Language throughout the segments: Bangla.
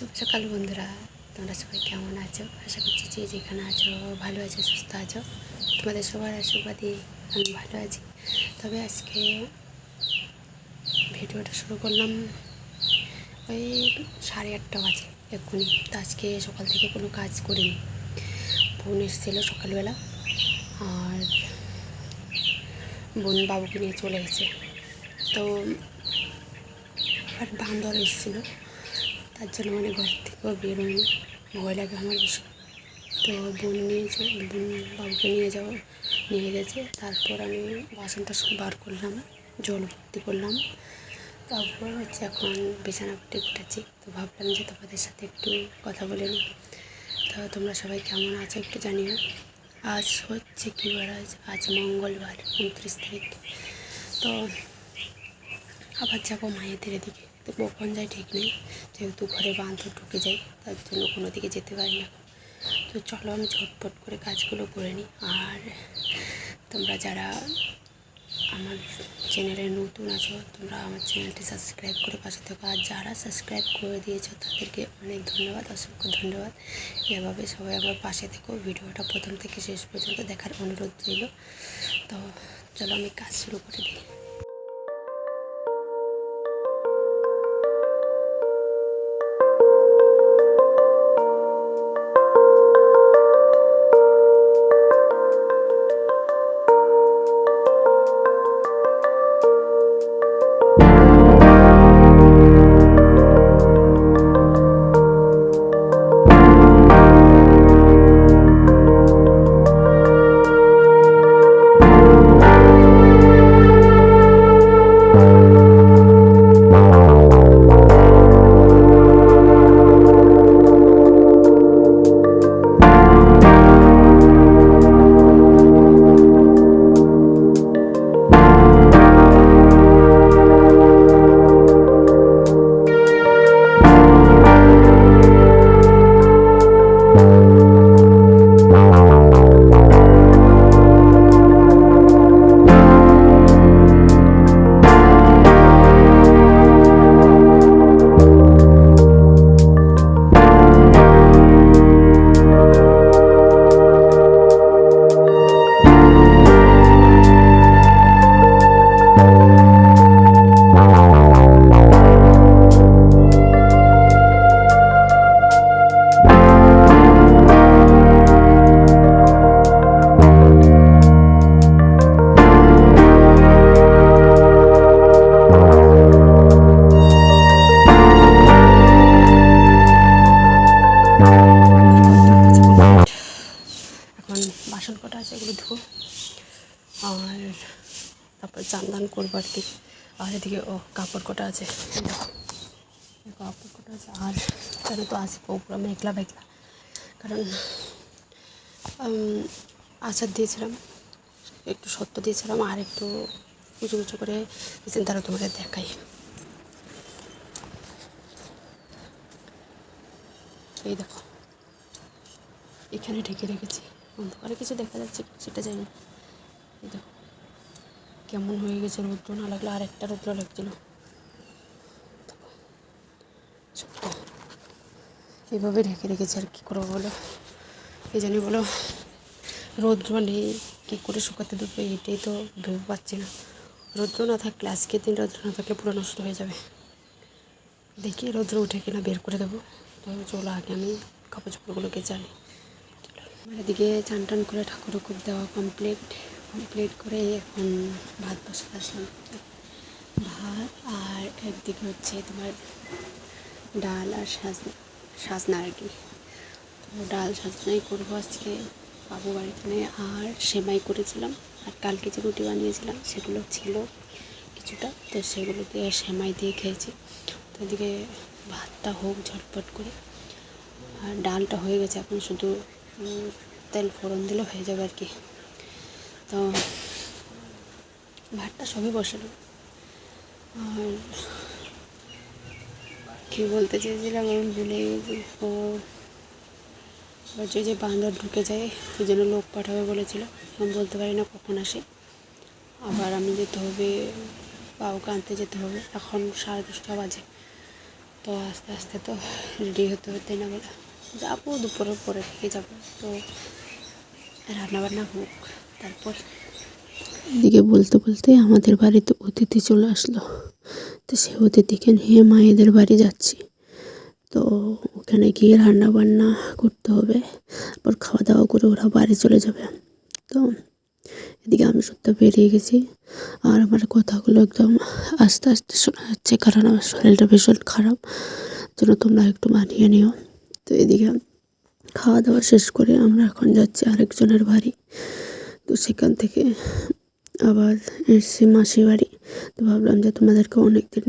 শুভ সকাল বন্ধুরা। তোমরা সবাই কেমন আছো? আশা করছি যে যেখানে আছো, ভালো আছো, সুস্থ আছো। তোমাদের সবার আশীর্বাদে আমি ভালো আছি। তবে আজকে ভিডিওটা শুরু করলাম ওই সাড়ে আটটা বাজে এক্ষুনি। তো আজকে সকাল থেকে কোনো কাজ করিনি। বোন এসেছিল সকালবেলা আর বোন বাবুকে নিয়ে চলে গেছে। তো আর বান্দর এসেছিল। তার জন্য মানে ঘর থেকেও বেরোয়নি ভয় লাগে আমার ভীষণ। তো বোন নিয়েছে, বোন বাবুকে নিয়ে যাওয়া, নিয়ে গেছে। তারপর আমি বাসনটা সব বার করলাম, জল ভর্তি করলাম। তারপর হচ্ছে এখন বিছানা পেটে উঠেছি। তো ভাবলাম যে তোমাদের সাথে একটু কথা বলে নিই। তো তোমরা সবাই কেমন আছো একটু জানিও। আজ হচ্ছে কী বার আজ আজ মঙ্গলবার, উনত্রিশ তারিখ। তো আবার যাব মায়েদের এদিকে। তো কখন যাই ঠিক নেই। যেহেতু ঘরে বান্ধব ঢুকে যাই তার জন্য কোনো দিকে যেতে পারি না। তো চলো আমি ঝটপট করে কাজগুলো করে নিই। আর তোমরা যারা আমার চ্যানেলে নতুন আছো, তোমরা আমার চ্যানেলটি সাবস্ক্রাইব করে পাশে থাকো। আর যারা সাবস্ক্রাইব করে দিয়েছ, তাদেরকে অনেক ধন্যবাদ, অসংখ্য ধন্যবাদ। এভাবে সবাই আমার পাশে থেকো। ভিডিওটা প্রথম থেকে শেষ পর্যন্ত দেখার অনুরোধ রইল। তো চলো আমি কাজ শুরু করে দিই। কটা আছে, এগুলো ধুবো। আর তারপর চান দান করব আর কি। আর এদিকে, ও, কাপড় কটা আছে কাপড় কটা আছে, আর কেন তো আসব পুরো মেঘলা মেঘলা। কারণ আচার দিয়েছিলাম, একটু সত্য দিয়েছিলাম, আর একটু উঁচু উঁচু করে তারা তোমাদের দেখাই। এই দেখো, এখানে ঢেকে রেখেছি। অন্ধকারে কিছু দেখা যাচ্ছে, সেটা জানি না। এই দেখো, কেমন হয়ে গেছে রৌদ্র, না লাগলে আর একটা রৌদ্র লাগছিল। এভাবে ঢেকে রেখেছি আর কী করব বলো? এই জানি বলো? রৌদ্র নেই কী করে শুকাতে দেবো এটাই তো ভেবে পাচ্ছি না। রৌদ্র না থাকলে আজকে দিন রৌদ্র না থাকলে পুরো নষ্ট হয়ে যাবে। দেখি রৌদ্র উঠে কিনা, বের করে দেবো। তো চলো, আগে আমি কাপড় চোপড়গুলোকে জানি আমার এদিকে চান টান করে ঠাকুর উকুর দেওয়া কমপ্লিট কমপ্লিট করে এখন ভাত বসাতে আসলাম। ভাত আর একদিকে হচ্ছে তোমার ডাল আর সাজনা সাজনা আর কি। তো ডাল সাজনাই করব আজকে। বাবু বাড়িতে নেই আর সেমাই করেছিলাম, আর কালকে যে রুটি বানিয়েছিলাম সেগুলো ছিল কিছুটা। তো সেগুলো দিয়ে সেমাই দিয়ে খেয়েছি। তো এদিকে ভাতটা হোক ঝটপট করে। আর ডালটা হয়ে গেছে এখন শুধু তেল ফোড়ন দিলে হয়ে যাবে আর কি। তো ভাতটা সবই বসালো। আর কী বলতে চেয়েছিলাম আমি ভুলে গেছি। ও বলছে যে বান্দর ঢুকে যায় ওই জন্য লোক পাঠাবে বলেছিল। এখন বলতে পারি না কখন আসে। আবার আমি যেতে হবে, বাবুকে আনতে যেতে হবে। এখন সাড়ে দশটা বাজে। তো আস্তে আস্তে তো রেডি হতে হতে না বলে। যাব, দুপুরের পরে থেকে যাব। তো রান্নাবান্না হোক, তারপর এদিকে বলতে বলতে আমাদের বাড়িতে অতিথি চলে আসলো। তো সে অতিথিকে নিয়ে মায়েদের বাড়ি যাচ্ছি। তো ওখানে গিয়ে রান্না বান্না করতে হবে। তারপর খাওয়া দাওয়া করে ওরা বাড়ি চলে যাবে। তো এদিকে আমি সত্যি বেরিয়ে গেছি। আর আমার কথাগুলো একদম আস্তে আস্তে শোনা যাচ্ছে কারণ আমার শরীরটা ভীষণ খারাপ। জন্য তোমরা একটু মানিয়ে নিও। তো এদিকে খাওয়া দাওয়া শেষ করে আমরা এখন যাচ্ছি আরেকজনের বাড়ি। তো সেখান থেকে আবার এসছি মাসির বাড়ি। তো ভাবলাম যে তোমাদেরকে অনেক দিন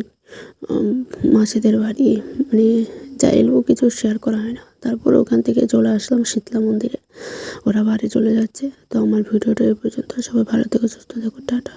মাসিদের বাড়ি মানে চাইলেও কিছু শেয়ার করা হয় না। তারপর ওখান থেকে চলে আসলাম শীতলা মন্দিরে। ওরা বাড়ি চলে যাচ্ছে। তো আমার ভিডিওটা এই পর্যন্ত। সবাই ভালো থেকো, সুস্থ থেকো, টাটা।